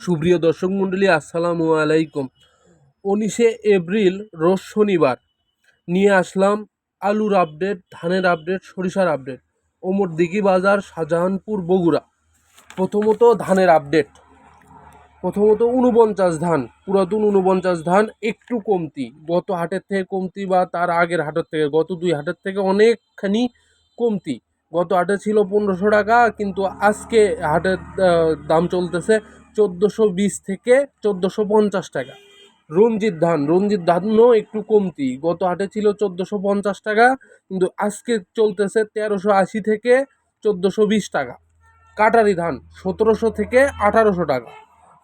সুপ্রিয় দর্শক মণ্ডলী, আসসালামু আলাইকুম। উনিশে এপ্রিল, রোজ শনিবার। নিয়ে আসলাম আলুর আপডেট, ধানের আপডেট, সরিষার আপডেট। ওমর দিঘি বাজার, শাহজাহানপুর, বগুড়া। প্রথমত ধানের আপডেট। প্রথমত উনপঞ্চাশ ধান, পুরাতন উনপঞ্চাশ ধান একটু কমতি। গত হাটের থেকে কমতি বা তার আগের হাটের থেকে, গত দুই হাটের থেকে অনেকখানি কমতি। গত হাটে ছিল পনেরোশো টাকা, কিন্তু আজকে হাটের দাম চলতেছে চোদ্দোশো বিশ থেকে চোদ্দোশো পঞ্চাশ টাকা। রঞ্জিত ধান, রঞ্জিত ধানও একটু কমতি। গত হাটে ছিল চোদ্দোশো পঞ্চাশ টাকা, কিন্তু আজকে চলতেছে তেরোশো আশি থেকে চোদ্দোশো বিশ টাকা। কাটারি ধান, সতেরোশো থেকে আঠারোশো টাকা।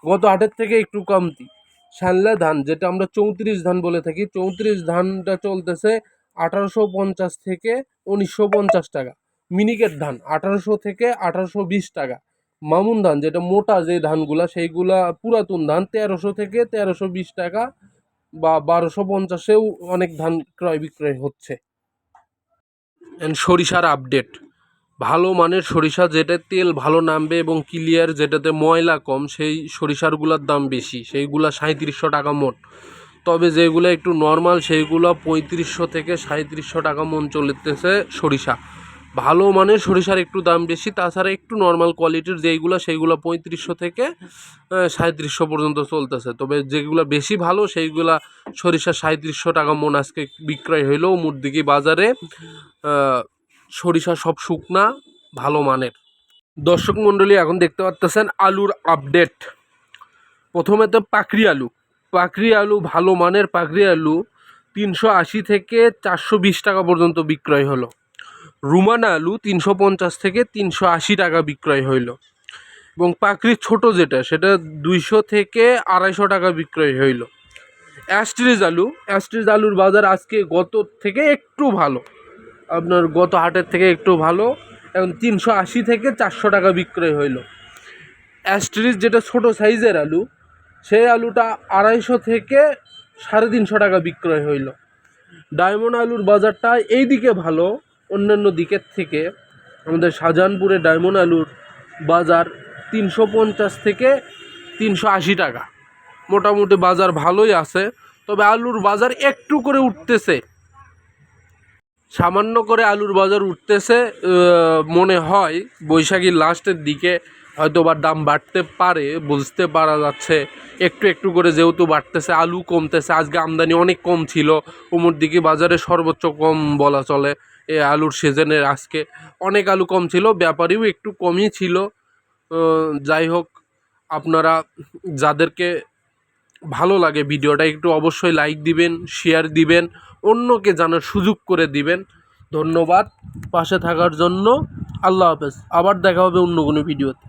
গত হাটের থেকে একটু কমতি। শ্যানলা ধান, যেটা আমরা চৌত্রিশ ধান বলে থাকি, চৌত্রিশ ধানটা চলতেছে আঠারোশো পঞ্চাশ থেকে উনিশশো পঞ্চাশ টাকা। মিনিকেট ধান, আঠারোশো থেকে আঠারোশো বিশ টাকা। মামুন ধান, যেটা মোটা যে ধানগুলা, সেইগুলা পুরাতন ধান, তেরোশো থেকে তেরোশো বিশ টাকা বা বারোশো পঞ্চাশেও অনেক ধান ক্রয় বিক্রয় হচ্ছে। And সরিষার আপডেট ভালো মানের সরিষা যেটা তেল ভালো নামবে এবং ক্লিয়ার যেটাতে ময়লা কম, সেই সরিষারগুলোর দাম বেশি, সেইগুলা সাঁত্রিশশো টাকা মোট। তবে যেগুলো একটু নর্মাল সেইগুলো পঁয়ত্রিশশো থেকে সাঁত্রিশশো টাকা মন চলতেছে সরিষা। ভালো মানের সরিষার একটু দাম বেশি, তাছাড়া একটু নর্মাল কোয়ালিটির যেইগুলো, সেইগুলো পঁয়ত্রিশশো থেকে সাঁত্রিশশো পর্যন্ত চলতেছে। তবে যেগুলো বেশি ভালো, সেইগুলা সরিষা সাঁত্রিশশো টাকা মন আজকে বিক্রয় হইলেও মুরদিকি বাজারে সরিষা সব শুকনা, ভালো মানের। দর্শক মণ্ডলী, এখন দেখতে পাচ্তেছেন আলুর আপডেট প্রথমে তো পাকড়ি আলু। পাকড়ি আলু ভালো মানের, পাকড়ি আলু তিনশো আশি থেকে চারশো বিশ টাকা পর্যন্ত বিক্রয় হলো। রুমানা আলু তিনশো পঞ্চাশ থেকে তিনশো আশি টাকা বিক্রয় হইল। এবং পাকড়ির ছোট যেটা, সেটা দুইশো থেকে আড়াইশো টাকা বিক্রয় হইল। অ্যাস্ট্রিজ আলু, অ্যাস্ট্রিজ আলুর বাজার আজকে গত থেকে একটু ভালো। আপনার গত হাটের থেকে একটু ভালো। এখন তিনশো আশি থেকে চারশো টাকা বিক্রয় হইল। অ্যাস্ট্রিজ যেটা ছোট সাইজের আলু, সেই আলুটা আড়াইশো থেকে সাড়ে তিনশো টাকা বিক্রয় হইল। ডায়মন্ড আলুর বাজারটা এই দিকে ভালো। অন্যান্য দিকের থেকে আমাদের শাহজাহানপুরে ডায়মন্ড আলুর বাজার তিনশো পঞ্চাশ থেকে তিনশো আশি টাকা। মোটামুটি বাজার ভালোই আছে, তবে আলুর বাজার একটু করে উঠতেছে। সামান্য করে আলুর বাজার উঠতেছে মনে হয় বৈশাখীর লাস্টের দিকে হয়তো বা দাম বাড়তে পারে, বুঝতে পারা যাচ্ছে। একটু একটু করে যেহেতু বাড়তেছে, আলু কমতেছে, আজকে আমদানি অনেক কম ছিল। ওমর দিকে বাজারে সর্বোচ্চ কম বলা চলে। এই আলুর সিজনের আজকে। অনেক আলু কম ছিল, ব্যাপারীও একটু কমই ছিল। যাই হোক, আপনারা যাদেরকে ভালো লাগে ভিডিওটা একটু অবশ্যই লাইক দিবেন, শেয়ার দিবেন, অন্যকে জানার সুযোগ করে দিবেন। ধন্যবাদ, পাশে থাকার জন্য। আল্লাহ হাফেজ, আবার দেখা হবে অন্য কোনো ভিডিওতে।